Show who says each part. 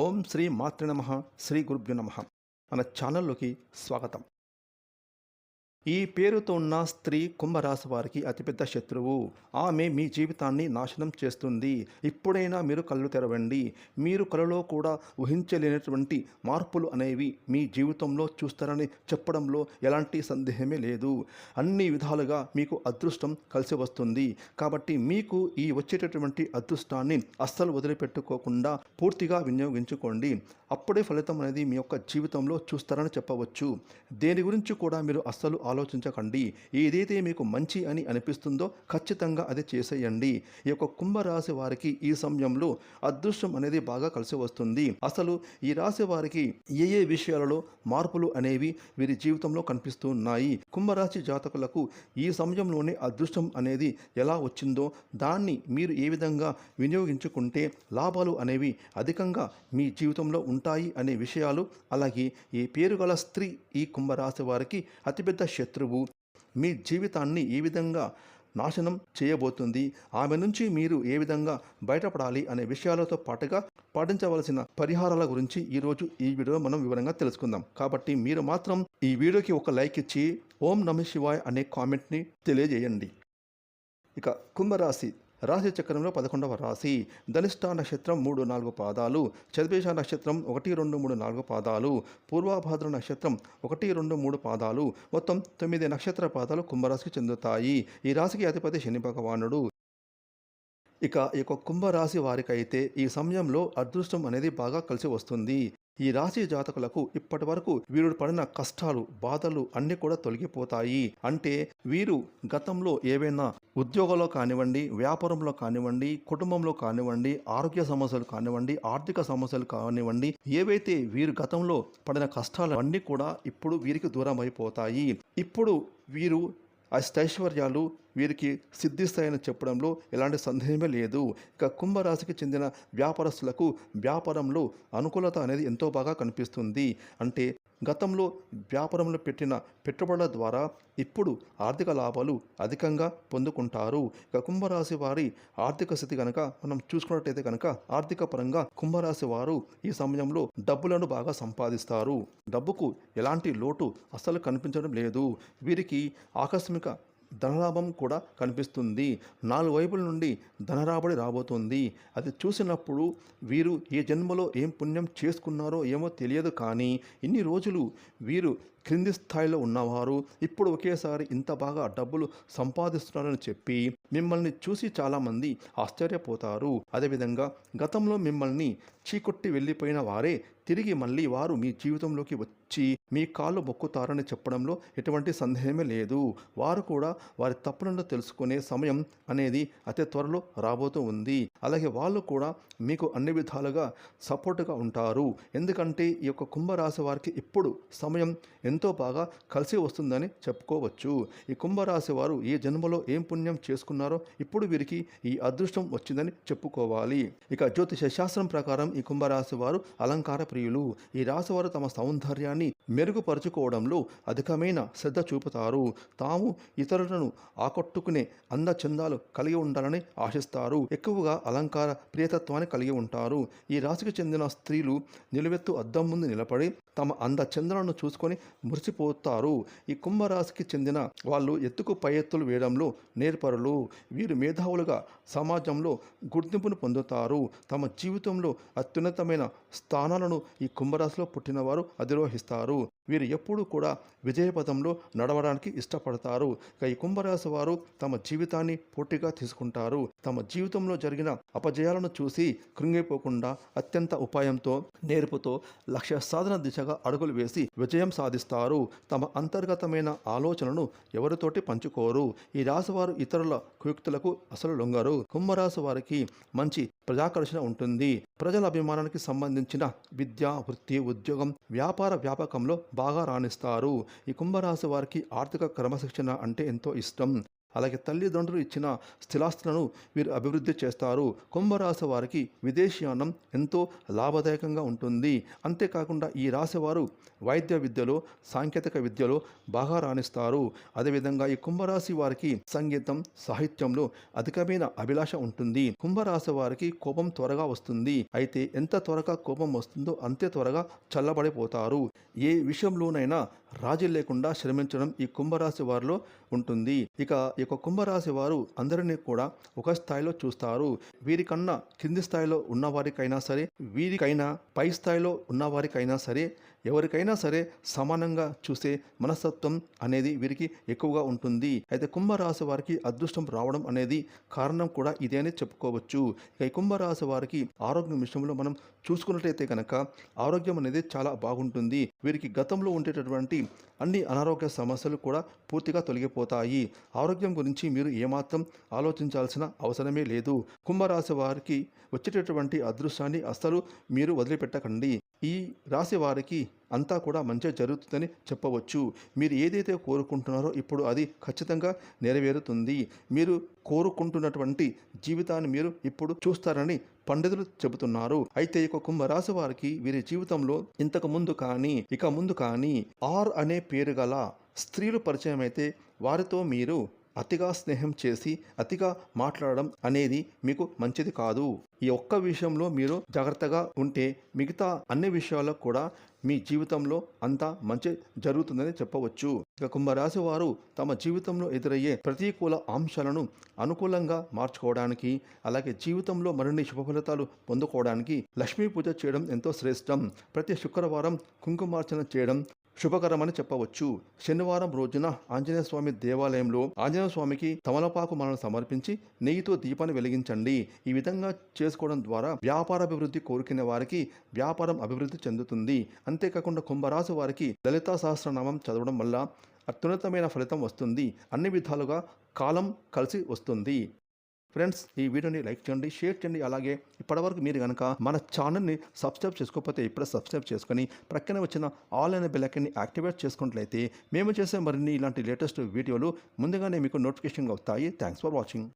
Speaker 1: ఓం శ్రీ మాతృ నమ శ్రీ గురుభ్యు నమ మన ఛానల్లోకి స్వాగతం. ఈ పేరుతో ఉన్న స్త్రీ కుంభరాశి వారికి అతిపెద్ద శత్రువు. ఆమె మీ జీవితాన్ని నాశనం చేస్తుంది. ఇప్పుడైనా మీరు కళ్ళు తెరవండి. మీరు కలలో కూడా ఊహించలేనటువంటి మార్పులు అనేవి మీ జీవితంలో చూస్తారని చెప్పడంలో ఎలాంటి సందేహమే లేదు. అన్ని విధాలుగా మీకు అదృష్టం కలిసి వస్తుంది. కాబట్టి మీకు ఈ వచ్చేటటువంటి అదృష్టాన్ని అస్సలు వదిలిపెట్టుకోకుండా పూర్తిగా వినియోగించుకోండి. అప్పుడే ఫలితం అనేది మీ యొక్క జీవితంలో చూస్తారని చెప్పవచ్చు. దేని గురించి కూడా మీరు అస్సలు ఆలోచించకండి. ఏదైతే మీకు మంచి అని అనిపిస్తుందో ఖచ్చితంగా అది చేసేయండి. ఈ యొక్క కుంభరాశి వారికి ఈ సమయంలో అదృష్టం అనేది బాగా కలిసి వస్తుంది. అసలు ఈ రాశి వారికి ఏ ఏ విషయాలలో మార్పులు అనేవి వీరి జీవితంలో కనిపిస్తూ ఉన్నాయి? కుంభరాశి జాతకులకు ఈ సమయంలోనే అదృష్టం అనేది ఎలా వచ్చిందో దాన్ని మీరు ఏ విధంగా వినియోగించుకుంటే లాభాలు అనేవి అధికంగా మీ జీవితంలో ఉంటాయి అనే విషయాలు అలాగే ఈ పేరు గల స్త్రీ ఈ కుంభరాశి వారికి అతిపెద్ద శత్రువు. మీ జీవితాన్ని ఏ విధంగా నాశనం చేయబోతుంది. ఆమె నుంచి మీరు ఏ విధంగా బయటపడాలి అనే విషయాలతో పాటుగా పాటించవలసిన పరిహారాల గురించి ఈరోజు ఈ వీడియో మనం వివరంగా తెలుసుకుందాం. కాబట్టి మీరు మాత్రం ఈ వీడియోకి ఒక లైక్ ఇచ్చి ఓం నమ శివాయ్ అనే కామెంట్ని తెలియజేయండి. ఇక కుంభరాశి రాశి చక్రంలో పదకొండవ రాశి. ధనిష్ట నక్షత్రం మూడు నాలుగు పాదాలు. చతుర్భేష నక్షత్రం ఒకటి రెండు మూడు నాలుగు పాదాలు. పూర్వాభాద్ర నక్షత్రం ఒకటి రెండు మూడు పాదాలు. మొత్తం తొమ్మిది నక్షత్ర పాదాలు కుంభరాశికి చెందుతాయి. ఈ రాశికి అధిపతి శని భగవానుడు. ఇక ఈ యొక్క కుంభరాశి వారికైతే ఈ సమయంలో అదృష్టం అనేది బాగా కలిసి వస్తుంది. ఈ రాశి జాతకులకు ఇప్పటి వరకు వీరు పడిన కష్టాలు బాధలు అన్నీ కూడా తొలగిపోతాయి. అంటే వీరు గతంలో ఏవైనా ఉద్యోగంలో కానివ్వండి వ్యాపారంలో కానివ్వండి కుటుంబంలో కానివ్వండి ఆరోగ్య సమస్యలు కానివ్వండి ఆర్థిక సమస్యలు కానివ్వండి ఏవైతే వీరు గతంలో పడిన కష్టాలు అన్నీ కూడా ఇప్పుడు వీరికి దూరం అయిపోతాయి ఇప్పుడు వీరు అష్టైశ్వర్యాలు వీరికి సిద్ధిస్తాయని చెప్పడంలో ఎలాంటి సందేహమే లేదు. ఇక కుంభరాశికి చెందిన వ్యాపారస్తులకు వ్యాపారంలో అనుకూలత అనేది ఎంతో బాగా కనిపిస్తుంది. అంటే గతంలో వ్యాపారంలో పెట్టిన పెట్టుబడుల ద్వారా ఇప్పుడు ఆర్థిక లాభాలు అధికంగా పొందుకుంటారు. ఇక కుంభరాశి వారి ఆర్థిక స్థితి కనుక మనం చూసుకున్నట్టయితే కనుక ఆర్థిక పరంగా కుంభరాశి వారు ఈ సమయంలో డబ్బులను బాగా సంపాదిస్తారు. డబ్బుకు ఎలాంటి లోటు అస్సలు కనిపించడం లేదు. వీరికి ఆకస్మిక ధనలాభం కూడా కనిపిస్తుంది. నాలుగు వైపుల నుండి ధనరాబడి రాబోతుంది. అది చూసినప్పుడు వీరు ఏ జన్మలో ఏం పుణ్యం చేసుకున్నారో ఏమో తెలియదు కానీ ఇన్ని రోజులు వీరు క్రింది స్థాయిలో ఉన్నవారు ఇప్పుడు ఒకేసారి ఇంత బాగా డబ్బులు సంపాదిస్తున్నారని చెప్పి మిమ్మల్ని చూసి చాలామంది ఆశ్చర్యపోతారు. అదేవిధంగా గతంలో మిమ్మల్ని చీకొట్టి వెళ్ళిపోయిన వారే తిరిగి మళ్ళీ వారు మీ జీవితంలోకి వచ్చి మీ కాళ్ళు మొక్కుతారని చెప్పడంలో ఎటువంటి సందేహమే లేదు. వారు కూడా వారి తప్పులను తెలుసుకునే సమయం అనేది అతి త్వరలో రాబోతూ ఉంది. అలాగే వాళ్ళు కూడా మీకు అన్ని విధాలుగా సపోర్టుగా ఉంటారు. ఎందుకంటే ఈ యొక్క కుంభరాశి వారికి ఇప్పుడు సమయం ఎంతో బాగా కలిసి వస్తుందని చెప్పుకోవచ్చు. ఈ కుంభరాశి వారు ఏ జన్మలో ఏం పుణ్యం చేసుకున్నారో ఇప్పుడు వీరికి ఈ అదృష్టం వచ్చిందని చెప్పుకోవాలి. ఇక జ్యోతిష శాస్త్రం ప్రకారం ఈ కుంభరాశి వారు అలంకార ప్రియులు. ఈ రాశి వారు తమ సౌందర్యాన్ని మెరుగుపరుచుకోవడంలో అధికమైన శ్రద్ధ చూపుతారు. తాము ఇతరులను ఆకట్టుకునే అందచందాలు కలిగి ఉండాలని ఆశిస్తారు. ఎక్కువగా అలంకార ప్రియతత్వాన్ని కలిగి ఉంటారు. ఈ రాశికి చెందిన స్త్రీలు నిలువెత్తు అద్దం ముందు నిలబడి తమ అందచంద్రాలను చూసుకొని మురిసిపోతారు. ఈ కుంభరాశికి చెందిన వాళ్ళు ఎత్తుకు పై ఎత్తులు వేయడంలో నేర్పరులు. వీరు మేధావులుగా సమాజంలో గుర్తింపును పొందుతారు. తమ జీవితంలో అత్యున్నతమైన స్థానాలను ఈ కుంభరాశిలో పుట్టినవారు అధిరోహిస్తారు. వీరు ఎప్పుడూ కూడా విజయపథంలో నడవడానికి ఇష్టపడతారు. ఇక ఈ కుంభరాశి వారు తమ జీవితాన్ని పోటీగా తీసుకుంటారు. తమ జీవితంలో జరిగిన అపజయాలను చూసి కృంగిపోకుండా అత్యంత ఉపాయంతో నేర్పుతో లక్ష్య సాధన దిశగా అడుగులు వేసి విజయం సాధిస్తారు. తమ అంతర్గతమైన ఆలోచనను ఎవరితోటి పంచుకోరు. ఈ రాశివారు ఇతరుల కుయుక్తులకు అసలు లొంగరు. కుంభరాశి వారికి మంచి ప్రజాకర్షణ ఉంటుంది. ప్రజల అభిమానానికి సంబంధించిన విద్య వృత్తి ఉద్యోగం వ్యాపార వ్యాపకంలో బాగా రాణిస్తారు. ఈ కుంభరాశి వారికి ఆర్థిక క్రమశిక్షణ అంటే ఎంతో ఇష్టం. అలాగే తల్లిదండ్రులు ఇచ్చిన స్థిరాస్తులను వీరు అభివృద్ధి చేస్తారు. కుంభరాశి వారికి విదేశీయానం ఎంతో లాభదాయకంగా ఉంటుంది. అంతేకాకుండా ఈ రాశి వారు వైద్య విద్యలో సాంకేతిక విద్యలో బాగా రాణిస్తారు. అదేవిధంగా ఈ కుంభరాశి వారికి సంగీతం సాహిత్యంలో అధికమైన అభిలాష ఉంటుంది. కుంభరాశి వారికి కోపం త్వరగా వస్తుంది. అయితే ఎంత త్వరగా కోపం వస్తుందో అంతే త్వరగా చల్లబడిపోతారు. ఏ విషయంలోనైనా రాజీ లేకుండా శ్రమించడం ఈ కుంభరాశి వారిలో ఉంటుంది. ఇక ఈ కుంభరాశి వారు అందరినీ కూడా ఒక స్థాయిలో చూస్తారు. వీరికన్నా కింది స్థాయిలో ఉన్నవారికైనా సరే వీరికైనా పై స్థాయిలో ఉన్నవారికైనా సరే ఎవరికైనా సరే సమానంగా చూసే మనస్తత్వం అనేది వీరికి ఎక్కువగా ఉంటుంది. అయితే కుంభరాశి వారికి అదృష్టం రావడం అనేది కారణం కూడా ఇదే అని చెప్పుకోవచ్చు. ఇక ఈ కుంభరాశి వారికి ఆరోగ్యం విషయంలో మనం చూసుకున్నట్లయితే కనుక ఆరోగ్యం అనేది చాలా బాగుంటుంది. వీరికి గతంలో ఉండేటటువంటి అన్ని అనారోగ్య సమస్యలు కూడా పూర్తిగా తొలగిపోతాయి. ఆరోగ్యం గురించి మీరు ఏమాత్రం ఆలోచించాల్సిన అవసరమే లేదు. కుంభరాశి వారికి వచ్చేటటువంటి అదృష్టాన్ని అస్సలు మీరు వదిలిపెట్టకండి. ఈ రాశి వారికి అంతా కూడా మంచిగా జరుగుతుందని చెప్పవచ్చు. మీరు ఏదైతే కోరుకుంటున్నారో ఇప్పుడు అది ఖచ్చితంగా నెరవేరుతుంది. మీరు కోరుకుంటున్నటువంటి జీవితాన్ని మీరు ఇప్పుడు చూస్తారని పండితులు చెబుతున్నారు. అయితే ఇక కుంభరాశి వారికి వీరి జీవితంలో ఇంతకు ముందు కానీ ఇక ముందు కానీ ఆర్ అనే పేరు గల స్త్రీలు పరిచయం అయితే వారితో మీరు అతిగా స్నేహం చేసి అతిగా మాట్లాడడం అనేది మీకు మంచిది కాదు. ఈ ఒక్క విషయంలో మీరు జాగ్రత్తగా ఉంటే మిగతా అన్ని విషయాలకు కూడా మీ జీవితంలో అంతా మంచి జరుగుతుందని చెప్పవచ్చు. ఇక కుంభరాశి వారు తమ జీవితంలో ఎదురయ్యే ప్రతికూల అంశాలను అనుకూలంగా మార్చుకోవడానికి అలాగే జీవితంలో మరిన్ని శుభ ఫలితాలు పొందుకోవడానికి లక్ష్మీ పూజ చేయడం ఎంతో శ్రేష్టం. ప్రతి శుక్రవారం కుంకుమార్చన చేయడం శుభకరమని చెప్పవచ్చు. శనివారం రోజున ఆంజనేయ స్వామి దేవాలయంలో ఆంజనేయ స్వామికి తమలపాకు మనను సమర్పించి నెయ్యితో దీపాన్ని వెలిగించండి. ఈ విధంగా చేసుకోవడం ద్వారా వ్యాపారాభివృద్ధి కోరుకునే వారికి వ్యాపారం అభివృద్ధి చెందుతుంది. అంతేకాకుండా కుంభరాశి వారికి లలితా సహస్రనామం చదవడం వల్ల అత్యున్నతమైన ఫలితం వస్తుంది. అన్ని విధాలుగా కాలం కలిసి వస్తుంది. ఫ్రెండ్స్ ఈ వీడియోని లైక్ చేయండి షేర్ చేయండి. అలాగే ఇప్పటివరకు మీరు కనుక మన ఛానల్ని సబ్స్క్రైబ్ చేసుకోకపోతే ఇప్పుడే సబ్స్క్రైబ్ చేసుకొని ప్రక్కన వచ్చిన ఆల్ అనే బెల్లైకన్ని యాక్టివేట్ చేసుకున్నట్లయితే మేము చేసే మరిన్ని ఇలాంటి లేటెస్ట్ వీడియోలు ముందుగానే మీకు నోటిఫికేషన్గా వస్తాయి. Thanks for watching